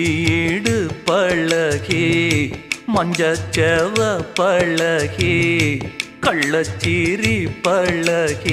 ஈடு பழகி மஞ்சச்செவ பழகி கள்ளச்சீரி பழகி.